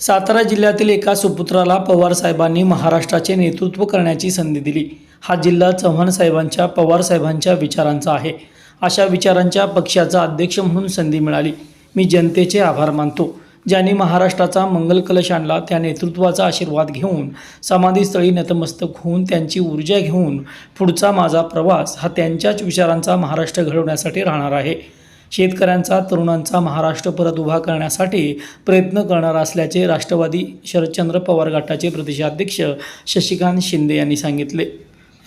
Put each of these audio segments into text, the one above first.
सातारा जिल्ह्यातील एका सुपुत्राला पवार साहेबांनी महाराष्ट्राचे नेतृत्व करण्याची संधी दिली. हा जिल्हा चव्हाण साहेबांच्या पवार साहेबांच्या विचारांचा आहे. अशा विचारांच्या पक्षाचा अध्यक्ष म्हणून संधी मिळाली. मी जनतेचे आभार मानतो. ज्यांनी महाराष्ट्राचा मंगल कलश आणला त्या नेतृत्वाचा आशीर्वाद घेऊन समाधीस्थळी नतमस्तक होऊन त्यांची ऊर्जा घेऊन पुढचा माझा प्रवास हा त्यांच्याच विचारांचा महाराष्ट्र घडवण्यासाठी राहणार आहे. शेतकऱ्यांचा तरुणांचा महाराष्ट्र परत उभा करण्यासाठी प्रयत्न करणार असल्याचे राष्ट्रवादी शरदचंद्र पवार गटाचे प्रदेशाध्यक्ष शशिकांत शिंदे यांनी सांगितले.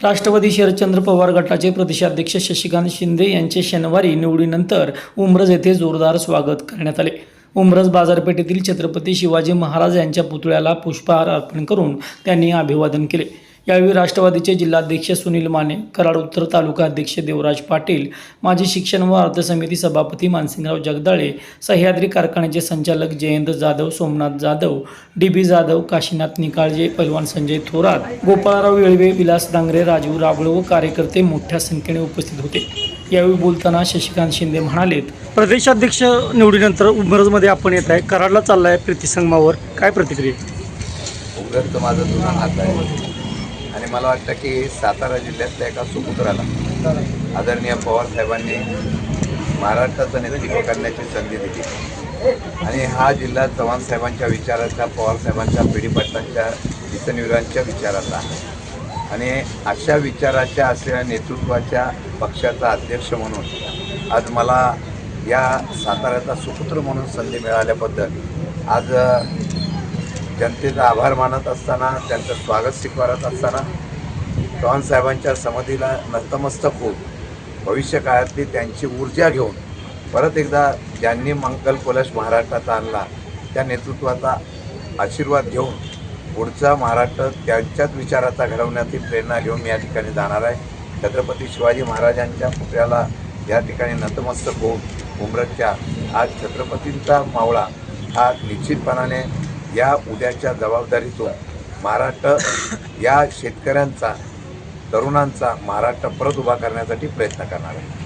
राष्ट्रवादी शरदचंद्र पवार गटाचे प्रदेशाध्यक्ष शशिकांत शिंदे यांचे शनिवारी निवडीनंतर उमरज येथे जोरदार स्वागत करण्यात आले. उमरज बाजारपेठेतील छत्रपती शिवाजी महाराज यांच्या पुतळ्याला पुष्पहार अर्पण करून त्यांनी अभिवादन केले. यावेळी राष्ट्रवादीचे जिल्हाध्यक्ष सुनील माने कराड उत्तर तालुका अध्यक्ष देवराज पाटील माजी शिक्षण व अर्थ समिती सभापती मानसिंगराव जगदाळे सह्याद्री कारखान्याचे संचालक जयंत जाधव सोमनाथ जाधव डी बी जाधव काशीनाथ निकाळजे पैलवान संजय थोरात गोपाळराव येळवे विलास डांगरे राजीव राबळ व कार्यकर्ते मोठ्या संख्येने उपस्थित होते. यावेळी बोलताना शशिकांत शिंदे म्हणालेत प्रदेशाध्यक्ष निवडीनंतर उमरजमध्ये आपण येत आहे. कराडला चाललाय प्रीतीसंगमावर काय प्रतिक्रिया? उघडचं माझं जुना नातं आहे. आणि मला वाटतं की सातारा जिल्ह्यातल्या एका सुपुत्राला आदरणीय पवारसाहेबांनी महाराष्ट्राचं नेतृत्व करण्याची संधी दिली. आणि हा जिल्हा चव्हाण साहेबांच्या विचाराचा पवारसाहेबांच्या पिढीपाटलांच्या दिसनिवीरांच्या विचाराचा आहे. आणि अशा विचाराच्या असलेल्या नेतृत्वाच्या पक्षाचा अध्यक्ष म्हणून आज मला या साताऱ्याचा सुपुत्र म्हणून संधी मिळाल्याबद्दल आज जनतेचा आभार मानत असताना त्यांचं स्वागत स्वीकारत असताना चव्हाण साहेबांच्या समाधीला नतमस्तक होऊन भविष्य काळातली त्यांची ऊर्जा घेऊन परत एकदा ज्यांनी मंगल कोलश महाराष्ट्राचा आणला त्या नेतृत्वाचा आशीर्वाद घेऊन पुढचा महाराष्ट्र त्यांच्याच विचाराचा घडवण्याची प्रेरणा घेऊन मी या ठिकाणी जाणार आहे. छत्रपती शिवाजी महाराजांच्या पुतळ्याला या ठिकाणी नतमस्तक होऊन उमरतच्या आज छत्रपतींचा मावळा हा निश्चितपणाने या उद्याच्या जबाबदारीतून महाराष्ट्र या शेतकऱ्यांचा तरुणांचा महाराष्ट्र परत उभा करण्यासाठी प्रयत्न करणार आहे.